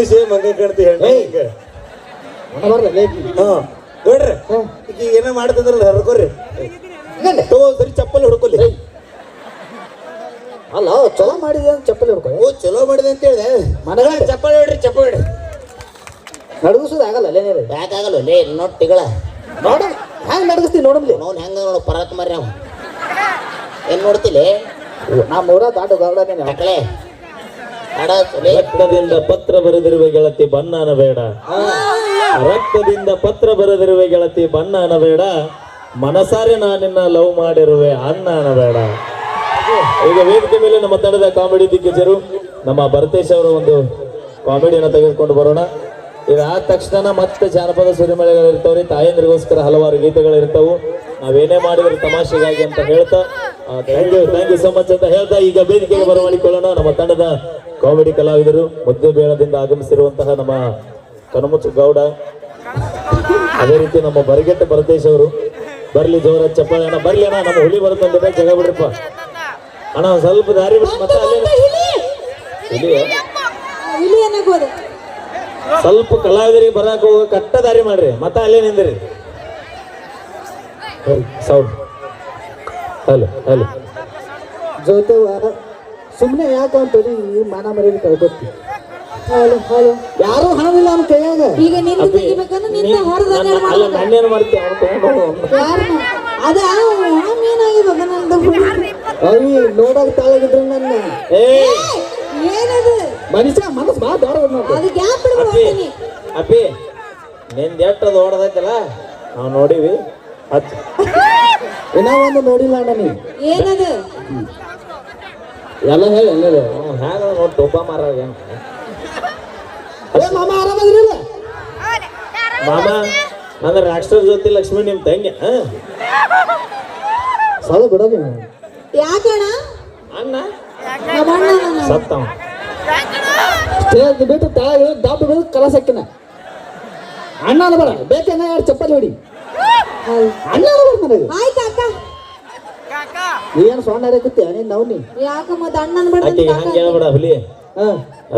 ನೀನು ಸೇಮ್ ಹಂಗೆ ಕಾಣ್ತಿ ಲೇಕಿ ಹಾ ನೋಡ್ರಿ. ಈಗ ಏನೋ ಮಾಡ್ತಿದ್ರಲ್ಲ ಹರ್ಕೋರಿ. ಸರಿ ಚಪ್ಪಲಿ ಹುಡ್ಕೊಲಿ. ಅಲ್ಲ ಚಲೋ ಮಾಡಿದೆ ಅಂತ ಚಪ್ಪಲಿ ಹುಡ್ಕೊ. ಓ ಚಲೋ ಮಾಡಿದೆ ಅಂತ ಹೇಳಿದೆ. ಮನಗಳ ಚಪ್ಪಲಿ ಹೊಡ್ರಿ ಚಪ್ಪಲಿ ಹೊಡ್ರಿ. ನಡಗಿಸೋದು ಆಗಲ್ಲ ಅಲ್ಲೇ ನೀರು. ಯಾಕಾಗಲ್ಲ ಲೇ ನೋಟ್ ತಿಗಳ. ನೋಡ ಹ್ಯಾಂಗ ನಡಗಿಸ್ತೀನಿ ನೋಡಮ್ಲಿ ಅವ್ನು ಹೆಂಗ ನೋಡು ಪರಾತ್ ಮರ್ರಿ ಅವ. ಏನ್ ನೋಡ್ತಿಲಿ? ನಾ ಮೂರ ದಾಟು ಗಾರ್ಡನೇ ಮಕ್ಕಳೇ ರಕ್ತದಿಂದ ಪತ್ರ ಬರೆದಿರುವ ಗೆಳತಿ ಬಣ್ಣನ ಬೇಡ. ರಕ್ತದಿಂದ ಪತ್ರ ಬರೆದಿರುವ ಗೆಳತಿ ಬಣ್ಣನ ಬೇಡ. ಮನಸಾರೆ ನಾನಿನ್ನ ಲವ್ ಮಾಡಿರುವೆ ಅನ್ನ ಬೇಡ. ಈಗ ವೇದಿಕೆ ಮೇಲೆ ನಮ್ಮ ತಂಡದ ಕಾಮಿಡಿ ದಿಗ್ಗಜರು ನಮ್ಮ ಭರತೇಶ್ ಅವರ ಒಂದು ಕಾಮಿಡಿಯನ್ನು ತೆಗೆದುಕೊಂಡು ಬರೋಣ. ಇದಾದ ಆದ ತಕ್ಷಣ ಮತ್ತೆ ಜಾನಪದ ಸುರಿಮಳೆಗಳು ಇರ್ತಾವ್ರಿ ತಾಯಂದ್ರಿಗೋಸ್ಕರ ಹಲವಾರು ಗೀತೆಗಳು ಇರ್ತಾವು ನಾವೇನೇ ಮಾಡಿದ್ರು ತಮಾಷೆಗಾಗಿ ಅಂತ ಹೇಳ್ತಾ thank you thank you so much ಅಂತ ಹೇಳ್ತಾ ಈಗ ವೇದಿಕೆಗೆ ಬರಮಾಡಿಕೊಳ್ಳೋಣ ನಮ್ಮ ತಂಡದ ಕಾಮಿಡಿ ಕಲಾವಿದರು ಮುದ್ದೆ ಬೇಳದಿಂದ ಆಗಮಿಸಿರುವಂತಹ ನಮ್ಮ ಕನಮುಚ್ಚ ಗೌಡ ಅದೇ ರೀತಿ ನಮ್ಮ ಬರಗೆಟ್ಟ ಭರತೇಶ್ ಅವರು. ಬರ್ಲಿ ಜೋರ ಚಪ್ಪಾಳೆ ಅಣ್ಣ ಬರ್ಲಿ ಅಣ್ಣ ನಮ್ಮ ಹುಲಿ ಬರುತ್ತಂದ್ರೆ ಜಗ ಬಿಡ್ರಪ್ಪ. ಅಣ್ಣ ಸ್ವಲ್ಪ ದಾರಿ ಮತ್ತೆ ಅಲ್ಲೇ. ಸ್ವಲ್ಪ ಕಲಾವಿದರಿಗೆ ಬರಕ್ ಹೋಗ ಕಟ್ಟ ದಾರಿ ಮಾಡ್ರಿ ಮತ್ತ ಅಲ್ಲೇ ನಿಂದ್ರಿ. ಸೌಂಡ್. Hello hello. ಜೊತೆವ ಸುಮ್ಮನೆ ಯಾಕೆ ಅಂತೇಳಿ ಈ ಮಾನ ಮರ್ಯಾದೆ ಕಳ್ಕೊತಿ ಹಲೋ ಹಲೋ. ಯಾರು ಹಣವಿಲ್ಲ ನಮ್ಮ ಕೈಯಾಗ. ಈಗ ನಿಂದ ತೆಗಿಬೇಕಂದ್ರೆ ನಿಂದ ಹೊರದ ಅಲ್ಲ ತಗೊಂಡು ಹೋಗು. ಯಾರನ್ನ ಅದ ಏನಾಗಿದೆ ನಂದು. ಅವಿ ನೋಡಕ್ ತಾಳಾಗಿದ್ರು ನನ್ನ. ಏ ಏನದು? ಮನುಷ್ಯ ಮನಸ್ಸು ಭಾಳ ದೊಡ್ಡ ನೋಡ್ರಿ ಅದು ಗ್ಯಾಪ್ ಅಪ್ಪಿ ಬಿಡ್ಬೋದು ಅಪ್ಪಿ ನಿಂದ ಎಷ್ಟು ಓಡದೈತಲ್ಲ? ನಾವು ನೋಡಿವಿ. ಹತ್ತು. ಇನ್ನ ಒಂದು ನೋಡಿಲ್ಲ ಅಣ್ಣ ನೀ ಏನದು? ಎಲ್ಲ ಹೇಳಿ ಎಲ್ಲದ ಹ್ಯಾಂಗ ನೋಡಿ ಟೋಪ ಹೆಂಗ ಏ ಮಾಮ ಆರಾಮದಿರಲ್ಲ ಮಾಮ ಅಂದ್ರೆ ರಾಕ್ಷಸ ಜೊತೆ ಲಕ್ಷ್ಮಿ ನಿಮ್ ತಂಗಿ ಸಾಲ ಬಿಡೋದು ಯಾಕಣ ಅಣ್ಣ. ಸತ್ತವ ಸ್ಟೇಜ್ ಬಿಟ್ಟು ತಾಳ ದಾಟು ಬಿಡು ಕಲಸಕ್ಕಿನ ಅಣ್ಣ ಬೇಕನ್ನ ಎರಡು ಚಪ್ಪಲಿ ಹೊಡಿ ಹೌದು. ಅಣ್ಣ ಅನ್ಬೇಡ ನನಗೆ ಆಯ್ತು ಅಕ್ಕ. ಏನು ನೀನ್ ನಾವು ನೀ ಅಣ್ಣನ ಬಿಡ ಹಂಗೆ ಹೇಳ್ಬೇಡ ಹುಲಿ.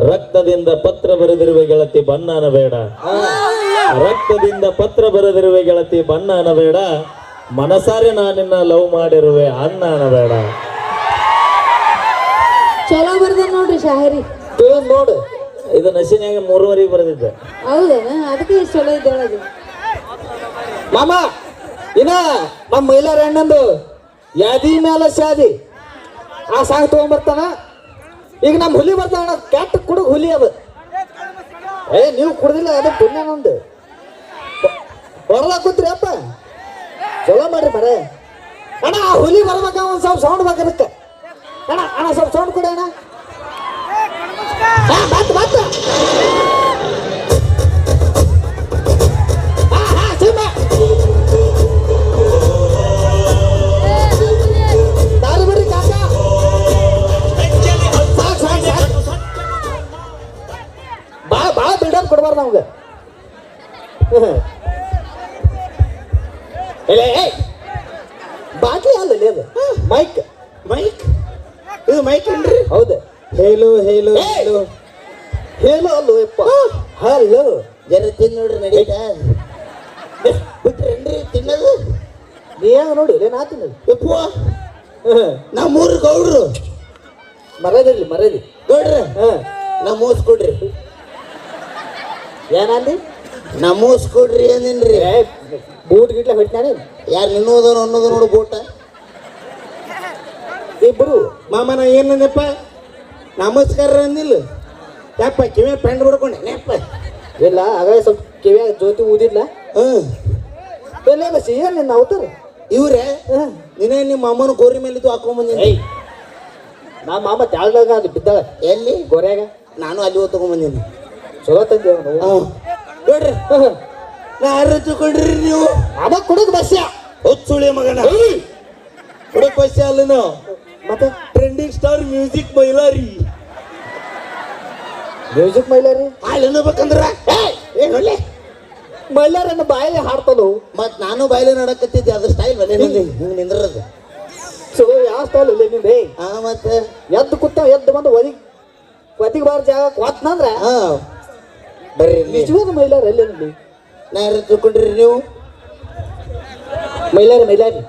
ರಕ್ತದಿಂದ ಪತ್ರ ಬರೆದಿರುವ ಗೆಳತಿ ಬಣ್ಣ ಅನ್ನಬೇಡ ರಕ್ತದಿಂದ ಪತ್ರ ಬರೆದಿರುವ ಗೆಳತಿ ಬಣ್ಣ ಅನ್ನಬೇಡ ಮನಸಾರೆ ನಾನಿನ್ನ ಲವ್ ಮಾಡಿರುವೆ ಅನ್ನ ಬೇಡ. ಚಲೋ ಬರ್ದ ನೋಡ್ರಿ ಶಾಹರಿ. ನೋಡು? ಇದು ನಶಿನ್ಯಾಗ ಮೂರುವರೆಗೆ ಬರೆದಿದ್ದೆ. ಹೌದೇನ? ಅದಕ್ಕೆ ಚಲೋ ಇದ್ದೇಳದು. ಮಾಮ! ಇನ್ನ ನಮ್ಮ ಮೈಲಾರ ಅಣ್ಣಂದು ಯಾದಿ ಮೇಲೆ ಶಾದಿ. ಆ ಸಾಂಗ್ ತಗೊಂಡ್ಬರ್ತಾನ ಈಗ ನಮ್ಮ ಹುಲಿ ಬರ್ತಾನ ಕ್ಯಾಟ್ ಕುಡುಗ್ ಹುಲಿ ಅದು. ಏ, ನೀವು ಕುಡ್ದಿಲ್ಲ, ಅದು ಪುಣ್ಯ ನಂದು ಹೊರಲ ಕೂತ್ರಿ ಅಪ್ಪ. ಚಲೋ ಮಾಡ್ರಿ ಮರೇ. ಅಣ್ಣ, ಆ ಹುಲಿ ಬರ್ಬೇಕ, ಒಂದ್ ಸ್ವಲ್ಪ ಸೌಂಡ್ ಬೇಕದಕ್ಕೆ ಅಣ್ಣ ಅಣ್ಣ, ಸ್ವಲ್ಪ ಸೌಂಡ್ ಕೊಡಿ ಅಣ್ಣ. ಇಲ್ಲ ಬಾಟ್ಲಿ ಅಲ್ಲ ಅದು. ಮೈಕ್ ಮೈಕ್ ಇದು ಮೈಕ್ ಏನ್ರಿ? ಹೌದು. ಹೇಳು ಹೇಳು! ಹೇಳು. ಹೇಳು ಅಲ್ಲೋ ಯಪ್ಪ. ಹಲೋ. ಜರ ತಿನ್ ನೋಡ್ರಿ ನಡೀತಾ. ಬಿಟ್ರೇನ್ರಿ ತಿನ್ನೋದು? ನೀ ಹೆಂಗ ನೋಡಿ ನಾ ತಿನ್ನೋದು? ಯಪ್ಪ. ನಮ್ಮೂರು ಗೌಡ್ರು. ಮರದಿರ್ಲಿ ಮರ್ಯಾದಿ ಗೌಡ್ರ ಹಾ. ನಾ ಮೂಸ್ ಕೊಡ್ರಿ ಏನಂದಿ ನಾ ಮೂಸ್ ಕೊಡ್ರಿ ಏನೇನ್ರಿ ಬೂಟ್ ಗಿಟ್ಲ ಹೊಟ್ನಾನೆ ಯಾರು ನಿನ್ನೋದವ್ರು ಅನ್ನೋದು ನೋಡು ಬೂಟ. ಇಬ್ರು. ಮಾಮ ನಾ ಏನಂದಪ್ಪ ನಮಸ್ಕಾರ ಅಂದಿಲ್ಲ. ಯಪ್ಪ ಕಿವಿಯ ಪೆಂಡ್ ಬಿಡ್ಕೊಂಡೆ ನೆಪ್ಪ ಇಲ್ಲ ಆಗ ಸ್ವಲ್ಪ ಕಿವಿಯಾಗ ಜ್ಯೋತಿ ಊದಿಲ್ಲ ಹ್ಞೂ ಎಲ್ಲ ಬಸ್ ಏನು ನಿನ್ನ ಅವತಾರ? ಇವ್ರೆ? ನೀನೇ ನಿಮ್ಮ ಅಮ್ಮನ ಗೋರಿ ಮೇಲೆ ಇದು ಹಾಕೊಂಬಂದಿನಿ ನಾ ಮಾಮ ತ್ಯಾಳ್ದಾಗ ಅದು ಬಿದ್ದಾಗ ಎಲ್ಲಿ? ಗೋರ್ಯಾಗ. ನಾನು ಅಲ್ಲಿ ಹೋಗಿ ತೊಗೊಂಬಂದಿನಿ ಚಲೋ ತಂದೆ ಹ್ಞೂ ನೋಡ್ರಿ ನಾ ಯಾರು ತಗೊಂಡ್ರಿ ನೀವು? ಅದ ಕುಡುಕ್ ಬಸ್ಯ. ಹೊಚ್ಚುಳಿ ಮಗನ. ಹುಡುಕ್ ಬಸ್ ಅಲ್ಲ ನಾವು ಮತ್ತೆ? Trending star music Mylari. Music Mylari? ಹಾಳು ಅನ್ನಬೇಕಂದ್ರ ಏನೊಳ್ಳೆ ಮೈಲಾರನ್ನ ಬಾಯಲ್ಲಿ ಹಾಡ್ತಾನು ಮತ್ ನಾನು ಬಾಯಲ್ಲಿ ನಡಕತ್ತಿದ್ದೆ ಅದ್ರ ಸ್ಟೈಲ್ ಬನ್ನಿ ಹಿಂಗ್ ನಿಂದ್ರದು. ಚಲೋ ಯಾವ ಸ್ಟೈಲ್ ಇಲ್ಲ ನಿಂದೆ? ಆ ಮತ್ತೆ? ಎದ್ದು ಕುತ್ತ ಎದ್ದು ಬಂದು ಒದಿಗ್ ಒದಿಗ್ ಬಾರ ಜಾಗ ಕೊತ್ನಂದ್ರ ಹಾ. ಬರ್ರಿ ನಿಜವಾದ ಮೈಲಾರ ಎಲ್ಲೇನಲ್ಲಿ ನಾ ಯಾರು ತಿಳ್ಕೊಂಡ್ರಿ ನೀವು. ಮೈಲಾರಿ ಮೈಲಾರಿ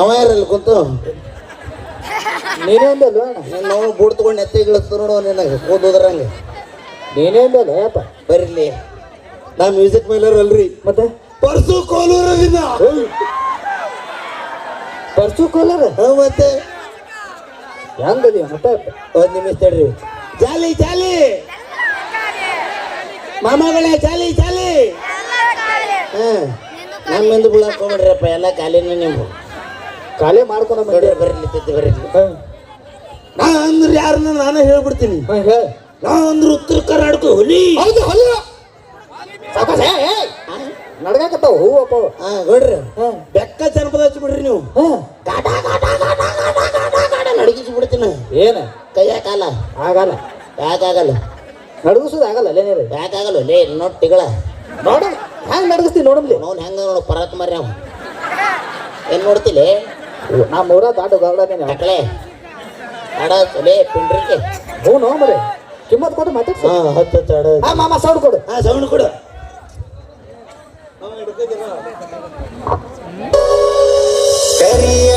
ಅವ ಯಾರಲ್ಲಿ ಕುಂತು? ನೀನೇ ಅಂದಲ್ವ ನಾನು ನಾವು ಬೂಡ್ ತಗೊಂಡು ಎತ್ತೆ ಇಳಿಸ್ತು ನೋಡು ನಿನಗೆ ಕೂದೋದ್ರಂಗೆ ನೀನೇ ಅಂದಲ್ಲ ಯಪ್ಪ. ಬರ್ರಿ ನಾ ಮ್ಯೂಸಿಕ್ ಮೈಲಾರ ಅಲ್ರಿ. ಮತ್ತೆ? ಪರ್ಸು ಕೋಲೂರದಿಂದ ಪರ್ಸು ಕೋಲಾರ? ಹಾ, ಮತ್ತೆ? ಹೆಂಗದಿ ಮತ್ತೆ? ಒಂದ್ ನಿಮಿಷ ತಡ್ರಿ. ಜಾಲಿ ಜಾಲಿ. ಮಾಮಗಳೇ ಚಾಲಿ ಚಾಲಿ. ಹಾ. ನಮ್ಮಿಂದ ಬೀಳಕ್ ಹೋಗ್ಬೇಡ್ರಪ್ಪ ಎಲ್ಲ ಖಾಲಿನೇ ನೀವು. ಖಾಲಿ ಮಾಡ್ಕೊಂಡು ಬರ್ರಿ ಬರ್ರಿ. ನಾ ಅಂದ್ರೆ ಯಾರನ್ನ ನಾನೇ ಹೇಳ್ಬಿಡ್ತೀನಿ. ಹೇಳ. ನಾ ಅಂದ್ರೆ ಉತ್ತರ ಕರ್ನಾಟಕ ಹುಲಿ. ಹೌದು ಹೊಲ. ಸಾಕಾಸ ನಡ್ಗಾಕತ್ತಾವ ಹೂವು ಅಪ್ಪ. ಹಾ ನೋಡ್ರಿ. ಬೆಕ್ಕ ಜನಪದ ಹಚ್ಬಿಡ್ರಿ ನೀವು. ಹಾ. ಗಾಟ ಗಾಟ ಗಾಟ ಗಾಟ ಗಾಟ ಗಾಟ ನಡಗಿಸಿ ಬಿಡ್ತೀನಿ. ಏನ? ಕೈಯ ಕಾಲ. ಆಗಲ್ಲ. ಯಾಕಾಗಲ್ಲ? ನಡ್ಗಿಸೋದು ಆಗಲ್ಲ ಅಲ್ಲೇ ನೀರು ಯಾಕಾಗಲ್ಲ? ಲೇ ನೋಟಿಗಳ ತಿಗಳ. ನೋಡ ಹ್ಯಾಂಗ ನಡ್ಗಿಸ್ತೀನಿ ನೋಡಮ್ಲಿ ಅವ್ನು ಹೆಂಗ ನೋಡು ಪರತ್ ಮರ್ರಿ ಅವ ಏನ್ ನೋಡ್ತಿಲೆ ನಾ ಮೂರ ದಾಟ ಗಾರ್ಡನೇನೆ ಮಕ್ಕಳೇ ಅಡ ಸೊಲೆ ಪಿಂಡ್ರಿಕೆ. ಹ್ಞೂ ನೋ ಮರೆ. ಕಿಮ್ಮತ್ ಕೊಟ್ಟು ಮಾತಾಡ್ಸ. ಹಾ ಹತ್ತು ಹತ್ತು ಅಡ. ಹಾ ಮಾಮ ಸೌಂಡ್ ಕೊಡು. ಹಾ ಸೌಂಡ್ ಕೊಡು. ಕರಿಯ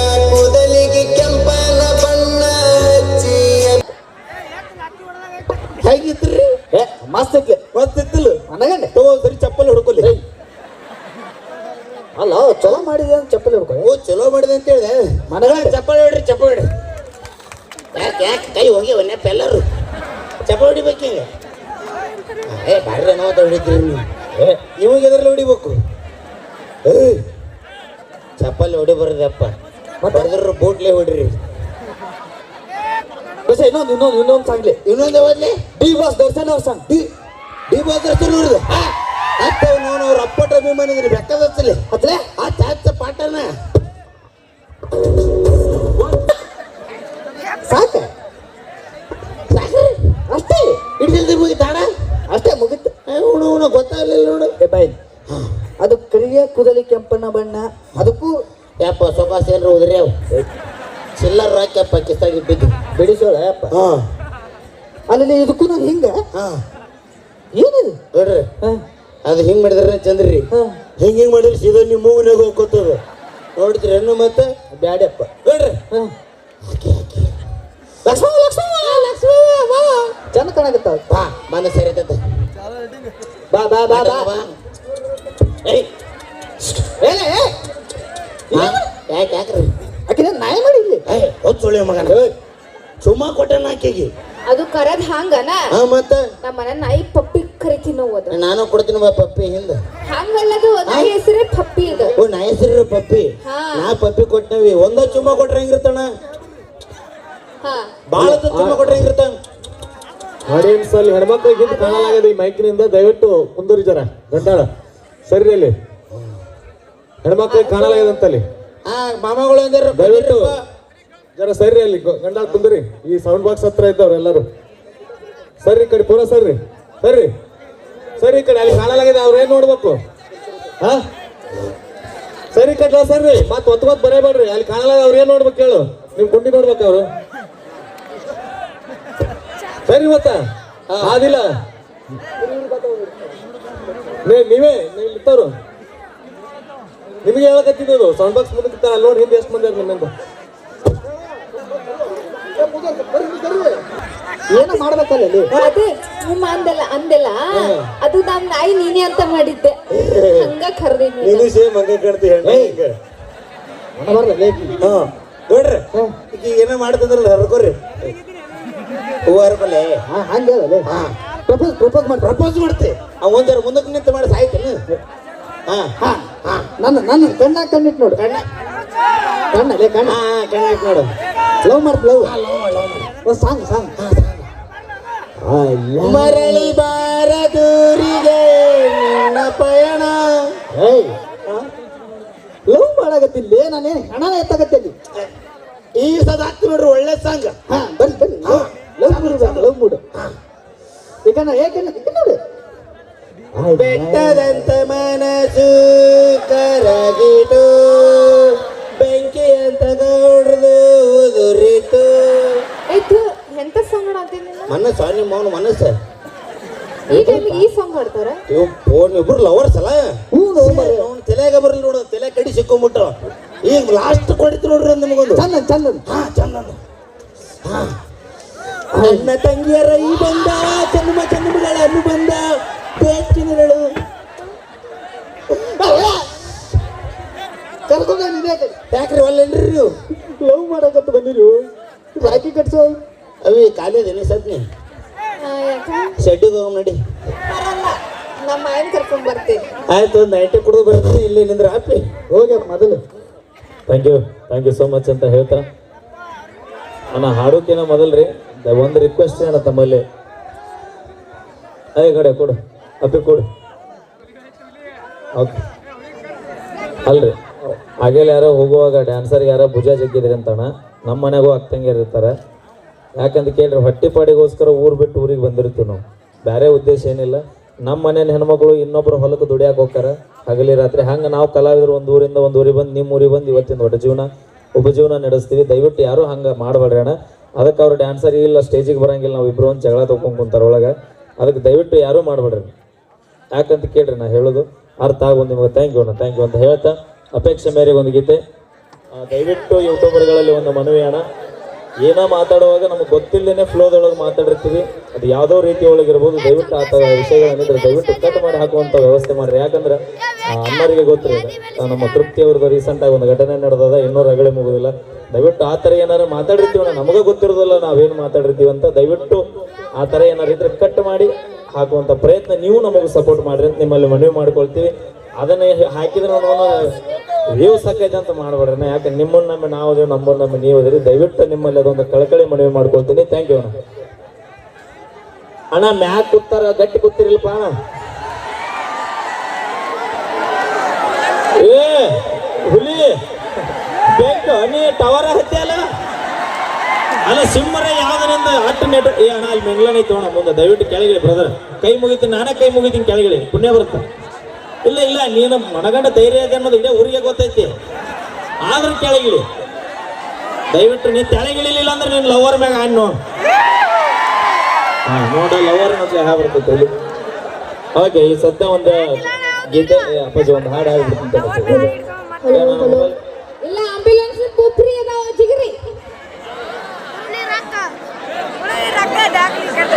ಇವಾಗ ಎದ್ರಲ್ಲಿ ಹೊಡಿಬೇಕು? ಏ ಚಪ್ಪಲಿ ಹೊಡಿ ಬರದಪ್ಪ. ಹೊಡೆದ್ರ ಬೋಟ್ಲೆ ಹೊಡ್ರಿ. ಬಸ್ ಇನ್ನೊಂದು ಇನ್ನೊಂದು ಇನ್ನೊಂದು ಸಾಂಗ್ಲಿ ಇನ್ನೊಂದು ಓದ್ಲಿ ಡಿ ಬಾಸ್ ದರ್ಶನ್ ಅವ್ರ ಸಾಂಗ್ ಡಿ ಡಿ ಬಾದ್ರಷ್ಟು ನೋಡಿದ ಅತ್ತ ನಾನು ಅವ್ರ ಅಪ್ಪಟ ಅಭಿಮಾನಿದ್ರಿ ಬೆಕ್ಕದತ್ತಲಿ ಹತ್ಲೆ ಆ ಚಾಚ ಪಾಠನ. ಸಾಕ? ಕೂದಲಿ ಕೆಂಪಣ್ಣ ಬಣ್ಣ. ಅದಕ್ಕೂ ಯಪ್ಪ ಸೊಕಾಸ ಏನ್ರ ಉದ್ರಿ ಅವು. ಚಿಲ್ಲರ್ ರಾಕ್ಯಪ್ಪ ಕಿಸ್ತಾಗಿ ಬಿದ್ದು. ಬಿಡಿಸೋಳ ಯಪ್ಪ. ಹಾ. ಅಲ್ಲಿ ಇದಕ್ಕೂ ನಾನು ಹಿಂಗ? ಹಾ. ಏನಿದು? ನೋಡ್ರಿ. ಹಾ. ಅದು ಹಿಂಗ್ ಮಾಡಿದ್ರೆ ಚಂದ್ರಿ. ಹಾ. ಹಿಂಗ್ ಹಿಂಗ್ ಮಾಡಿದ್ರೆ ಸೀದಾ ನಿಮ್ಮ ಮೂಗಿನಾಗ ಹೋಗ್ಕೋತದ. ನೋಡಿದ್ರೆ ಹೆಣ್ಣು ಮತ್ತೆ ಬ್ಯಾಡಪ್ಪ. ನೋಡ್ರಿ. ಹಾ. ಲಕ್ಷ್ಮ ಲಕ್ಷ್ಮ ಲಕ್ಷ್ಮ ಬಾ. ಚಂದ ಕಾಣಕತ್ತಾವ. ಬಾ ಮನಸ್ಸು ಸರಿ ಬಾ ಬಾ. ಬಾ ಬಾ. ಏಯ್. ಏ ಏ ಹಾ? ಯಾಕೆ ಯಾಕ್ರಿ ಆಕಿನ ನಾಯಿ ಮಾಡಿ ಇಲ್ಲಿ. ಏ ಹೊಚ್ಚೊಳ್ಳೆ ಮಗನ. ಸುಮ್ಮ ಕೊಟ್ಟನ ಆಕೆಗೆ. ಅದು ಕರದ್ ಹಂಗನ? ಹಾ ಮತ್ತ? ನಮ್ಮ ಮನೆ ನಾಯಿ ಪಪ್ಪಿ ಕರಿತೀವಿ ನಾವು ಅದು. ನಾನು ಕೊಡ್ತೀನಿ ಬಾ ಪಪ್ಪಿ ಹಿಂದ. ಹಂಗಲ್ಲದು ನಾಯಿ ಹೆಸರೇ ಪಪ್ಪಿ ಇದು. ಓ ನಾ ಹೆಸರು ಪಪ್ಪಿ. ಹಾ. ನಾ ಪಪ್ಪಿ ಕೊಟ್ಟವಿ ಒಂದ ಚುಮ್ಮ ಕೊಟ್ರೆ ಹೆಂಗಿರ್ತಾನ? ಹಾ. ಬಾಳ ಚುಮ್ಮ ಕೊಟ್ರೆ ಹೆಂಗಿರ್ತಾನ? ಆಡಿಯನ್ಸ್ ಅಲ್ಲಿ ಹೆಣ್ಮಕ್ಳಿಗೆ ಕಾಣಲಾಗದ ಈ ಮೈಕ್ನಿಂದ ದಯವಿಟ್ಟು ಮುಂದುವರಿ ಜರ ಗಂಟಾಳ ಸರಿ ಅಲ್ಲಿ. ಹೆಣ್ಮಕ್ಳಿಗೆ ಅಂತ ಅಂತಲ್ಲಿ ಆ ಮಾಮಗಳು ಅಂದ್ರ ದಯವಿಟ್ಟು ಜರ ಸರಿ ಅಲ್ಲಿ ಗಂಡ ಕುಂದ್ರಿ. ಈ ಸೌಂಡ್ ಬಾಕ್ಸ್ ಹತ್ರ ಇದ್ದವ್ರು ಎಲ್ಲರೂ. ಸರಿ ಈ ಕಡೆ ಪೂರ ಸರ್ರಿ ಸರಿ. ಸರಿ ಈ ಕಡೆ ಅಲ್ಲಿ ಕಾಣಲಾಗಿದೆ ಅವ್ರು ಏನ್ ನೋಡ್ಬೇಕು? ಹಾ? ಸರಿ ಕಟ್ಲ ಸರ್ರಿ ಒತ್ತು ಮತ್ತೆ ಬರೇಬೇಡ್ರಿ. ಅಲ್ಲಿ ಕಾಣಲಾಗ ಅವ್ರು ಏನ್ ನೋಡ್ಬೇಕು ಹೇಳು ನಿಮ್ ಕುಂಡಿ ನೋಡ್ಬೇಕು ಅವರು. ಸರಿ ಮತ್ತ? ಆದಿಲ್ಲ ನೀವೇ ನೀವು ಇರ್ತವ್ರು ನಿಮಗೆ ಹೇಳಕತ್ತಿದ್ದು ಸೌಂಡ್ ಬಾಕ್ಸ್ ಮುಂದಕ್ಕೆ ಅಲ್ಲಿ ನೋಡಿ ಹಿಂದೆ ಎಷ್ಟು ಮಂದಿ ನಿಮ್ಮಿಂದ? ಏನೋ ಮಾಡ್ಬೇಕಲ್ಲ ಇಲ್ಲಿ? ಅದೇ ನಿಮ್ಮ ಅಂದಲ್ಲ ಅಂದೆಲ್ಲ? ಅದು ನಮ್ ನಾಯಿ ನೀನೇ ಅಂತ ಮಾಡಿದ್ದೆ. ಹಂಗ ಕರ್ದಿದ್ನಿ ನೀನು. ಸೇಮ್ ಹಂಗ ಕಾಣ್ತಿ ಬರ್ಲ ಹಾ. ನೋಡ್ರಿ ಈಗ ಏನೋ ಮಾಡ್ತಂದ್ರಲ್ಲ ಹರ್ಕೋರಿ. ಹೂವ ಹಾ ಹಂಗೆ ಹಾ. ಪ್ರಪೋಸ್ ಪ್ರಪೋಸ್ ಮಾಡಿ ಪ್ರಪೋಸ್ ಮಾಡ್ತಿ. ಆ ಒಂದರ ಮುಂದಕ್ಕೆ ನಿಂತ ಮಾಡಿ ಸಾಯ್ತೇನು. ನನ್ನ ನನ್ನ ಕಣ್ಣ ಕಣ್ಣಿಟ್ ನೋಡು ಕಣ್ಣ ಕಣ್ಣಲ್ಲೇ ಕಣ್ಣ ಹಾ ಕಣ್ಣ ಇಟ್ ನೋಡು ಲವ್ ಮಾಡ್ತ ಲವ್ ಒಂದು ಸಾಂಗ್ ಸಾಂಗ್ ಮರಳಿ ಬಾರದೂರಿಗೆ ನಿನ್ನ ಪಯಣ ಏಯ್ ಲವ್ ಮಾಡಾಗತ್ತಿಲ್ಲ ನಾನೇನು ಹಣನ ಎತ್ತಾಗತ್ತೀನಿ ಈ ಸದ ಹಾಕ್ತಿ ನೋಡ್ರಿ ಒಳ್ಳೆ ಸಾಂಗ್ ಹಾ ಬನ್ನಿ ಬನ್ನಿ ಲವ್ ಮೂಡು ಲವ್ ಮೂಡು ಈಗ ಏಕೆ ನೋಡಿ ಬೆಟ್ಟದಂತ ಮನಸ್ಸು ಕರಗಿತು. ಬೆಂಕಿ ಅಂತ ಗೌಡ್ರದು ಉದುರಿತು. ಆಯ್ತು ಎಂತ ಸಾಂಗ್ ಮನಸ್ಸ? ನಿಮ್ಮ ಅವನ ಮನಸ್ಸು? ಈ ಟೈಮಿಗೆ ಈ ಸಾಂಗ್ ಹಾಡ್ತಾರ. ಇವ್ ಫೋನ್ ಇಬ್ರು ಲವರ್ಸ್ ಅಲ್ಲ? ಅವ್ನು ತಲೆಯಾಗ ಬರಲಿ ನೋಡು ತಲೆ ಕಡಿ ಸಿಕ್ಕೊಂಬಿಟ್ಟು ಈಗ ಲಾಸ್ಟ್ ಕೊಡಿತು ನೋಡ್ರಿ ಒಂದ್ ನಿಮಗೊಂದು. ಚಂದ ಚಂದ ಹಾ ಚಂದ ಹಾ. ಅಣ್ಣ ತಂಗಿಯರ ಈ ಬಂದ ಚಂದಮ ಚಂದಮಗಳ ಅನ್ನು ಬಂದ. ಬೇಕಿನಗಳು ಕರ್ಕೊಂಡ ನೀನೇ ಯಾಕ್ರಿ ಒಲ್ಲೇನ್ರಿ ನೀವು. ಲವ್ ಮಾಡಕತ್ತ ಬಂದಿರು. ರಾಕಿ ಕಟ್ಸೋ. ಅವಿ ಕಾಲೇದೇನೆ ಸದ್ನಿ ಶೆಡ್ಡಿಗೆ ಹೋಗ್ ನಡಿ. ಬರಲ್ಲ. ನಮ್ಮ ಆಯನ್ ಕರ್ಕೊಂಡ್ ಬರ್ತೀನಿ. ಆಯ್ತು ಒಂದು ನೈಂಟಿ ಕುಡಿದು ಬರ್ತೀನಿ ಇಲ್ಲಿ ನಿಂದ್ರ ಹಾಪಿ ಹೋಗ್ಯಾರ ಮೊದಲು. Thank you thank you so much ಅಂತ ಹೇಳ್ತಾ. ಅಣ್ಣ ಹಾಡೋಕಿನ ಮೊದಲ್ರಿ ಒಂದು ರಿಕ್ವೆಸ್ಟ್ ಏನ ತಮ್ಮಲ್ಲಿ ಅಯ್ಯ ಕಡೆ ಕೊಡು. ಅಪ್ಪಿ ಕೊಡು. ಓಕೆ. ಅಲ್ರಿ. ಹಾಗೆಲ್ಲ ಯಾರೋ ಹೋಗುವಾಗ ಡ್ಯಾನ್ಸರ್ ಯಾರೋ ಭುಜ ಜಗ್ಗಿದ್ರಿ ಅಂತಣ್ಣ ನಮ್ಮ ಮನೆಗೂ ಹಾಕ್ತಂಗೆ ಇರ್ತಾರೆ. ಯಾಕಂತ ಕೇಳ್ರಿ, ಹೊಟ್ಟೆಪಾಡಿಗೋಸ್ಕರ ಊರು ಬಿಟ್ಟು ಊರಿಗೆ ಬಂದಿರ್ತೀವಿ ನಾವು. ಬೇರೆ ಉದ್ದೇಶ ಏನಿಲ್ಲ. ನಮ್ಮ ಮನೇನ ಹೆಣ್ಮಕ್ಳು ಇನ್ನೊಬ್ರು ಹೊಲಕ್ಕೆ ದುಡಿಯಾಕೆ ಹೋಗ್ತಾರೆ. ಹಗಲಿ ರಾತ್ರಿ ಹಂಗೆ ನಾವು ಕಲಾವಿದರು ಒಂದು ಊರಿಂದ ಒಂದು ಊರಿಗೆ ಬಂದು ನಿಮ್ಮ ಊರಿಗೆ ಬಂದು ಇವತ್ತಿನ ದೊಡ್ಡ ಜೀವನ ಉಪಜೀವನ ನಡೆಸ್ತೀವಿ. ದಯವಿಟ್ಟು ಯಾರು ಹಂಗೆ ಮಾಡಬೇಡ್ರಿ ಅಣ್ಣ. ಅದಕ್ಕೆ ಅವ್ರು ಡ್ಯಾನ್ಸರ್ ಇಲ್ಲ ಸ್ಟೇಜಿಗೆ ಬರಂಗಿಲ್ಲ ನಾವು ಇಬ್ಬರು ಒಂದು ಜಗಳ ತೊಗೊಂಡು ಒಳಗೆ. ಅದಕ್ಕೆ ದಯವಿಟ್ಟು ಯಾರೂ ಮಾಡಬೇಡ್ರಿ. ಯಾಕಂತ ಕೇಳ್ರಿ ನಾ ಹೇಳೋದು ಅರ್ಥ ಆಗೊಂದು ನಿಮಗೆ. ಥ್ಯಾಂಕ್ ಯು ಅಣ್ಣ ಥ್ಯಾಂಕ್ ಯು ಅಂತ ಹೇಳ್ತಾ ಅಪೇಕ್ಷೆ ಮೇರೆಗೆ ಒಂದು ಗೀತೆ. ದಯವಿಟ್ಟು ಯೂಟ್ಯೂಬರ್ಗಳಲ್ಲಿ ಒಂದು ಮನವಿ ಅಣ್ಣ. ಏನೋ ಮಾತಾಡುವಾಗ ನಮಗೆ ಗೊತ್ತಿಲ್ಲದೇ ಫ್ಲೋದೊಳಗೆ ಮಾತಾಡಿರ್ತೀವಿ. ಅದು ಯಾವುದೋ ರೀತಿ ಒಳಗಿರ್ಬೋದು ದಯವಿಟ್ಟು ಆ ಥರ ವಿಷಯಗಳೇನಿದ್ರೆ ದಯವಿಟ್ಟು ಕಟ್ ಮಾಡಿ ಹಾಕುವಂಥ ವ್ಯವಸ್ಥೆ ಮಾಡಿರಿ. ಯಾಕಂದ್ರೆ ಆ, ಅಣ್ಣರಿಗೆ ಗೊತ್ತಿದೆ ನಮ್ಮ ತೃಪ್ತಿ ಅವ್ರದ್ದು ರೀಸೆಂಟಾಗಿ ಒಂದು ಘಟನೆ ನಡೆದದ ಇನ್ನೂ ರಗಳೆ ಮುಗುದಿಲ್ಲ. ದಯವಿಟ್ಟು ಆ ಥರ ಏನಾರು ಮಾತಾಡಿರ್ತೀವಣ್ಣ ನಮಗೆ ಗೊತ್ತಿರೋದಿಲ್ಲ ನಾವೇನು ಮಾತಾಡಿರ್ತೀವಿ ಅಂತ. ದಯವಿಟ್ಟು ಆ ಥರ ಏನಾರು ಇದ್ರೆ ಕಟ್ ಮಾಡಿ. ಹಾಕುವಂಥ ಪ್ರಯತ್ನ ನೀವು ನಮಗೆ ಸಪೋರ್ಟ್ ಮಾಡ್ರಿ ಅಂತ ನಿಮ್ಮಲ್ಲಿ ಮನವಿ ಮಾಡ್ಕೊಳ್ತೀವಿ. ಅದನ್ನೇ ಹಾಕಿದ್ರೆ ನಾನು ವ್ಯೂಸ್ ಸಾಕೈತೆ ಅಂತ ಮಾಡಬೇಡ್ರಿ ಯಾಕೆ ನಿಮ್ಮನ್ನ ನಂಬಿ ನಾವು ಅದೇವು ನಮ್ಮನ್ನ ನೀವು ಅದ್ರಿ ದಯವಿಟ್ಟು ನಿಮ್ಮಲ್ಲಿ ಅದೊಂದು ಕಳಕಳಿ ಮನವಿ ಮಾಡ್ಕೊಳ್ತೀನಿ. ಥ್ಯಾಂಕ್ ಯು ಅಣ್ಣ. ಅಣ್ಣ ಮ್ಯಾಕ್ ಕೂತಾರ, ಗಟ್ಟಿ ಕೂತಿರಿಲ್ಪ ಏ, ಹುಲಿ. ಬೇಕು ನೀ ಟವರ್ ಹತ್ತಿ ಅಲ್ಲ? ಸಿಮ್ಮರ ಯಾವ್ದರಿಂದ ಅಟ್ಟ ನೆಟ್ ಏ ಅಣ್ಣ ಅಲ್ಲಿ ಮೆಂಗ್ಲನ್ ಅಣ್ಣ, ಮುಂದೆ ದಯವಿಟ್ಟು ಕೆಳಗಿಳಿ ಬ್ರದರ್ ಕೈ ಮುಗಿತೀನಿ, ನಾನೇ ಕೈ ಮುಗಿತೀನಿ ಕೆಳಗಿಳಿ ಪುಣ್ಯ ಬರುತ್ತೆ. ಇಲ್ಲ ಇಲ್ಲ, ನೀನು ಮನಗಂಡ ಧೈರ್ಯ ಇದೆ ಅನ್ನೋದು ಇಡೀ ಊರಿಗೆ ಗೊತ್ತೈತಿ. ಆದ್ರೂ ಕೆಳಗಿಳಿ ದಯವಿಟ್ಟು ನೀ ತೆಳಗಿಳಿಲಿಲ್ಲ ಅಂದ್ರೆ ನೀನು ಲವರ್ ಮ್ಯಾಗ ಹಣ್ಣು ಹಾ ನೋಡ ಲವರ್ ಮತ್ತೆ ಹಾ ಬರ್ತೈತೆ ಓಕೆ ಈ ಸದ್ಯ ಒಂದು ಗೀತೆ ಅಪ್ಪಾಜಿ, ಒಂದು ಹಾಡು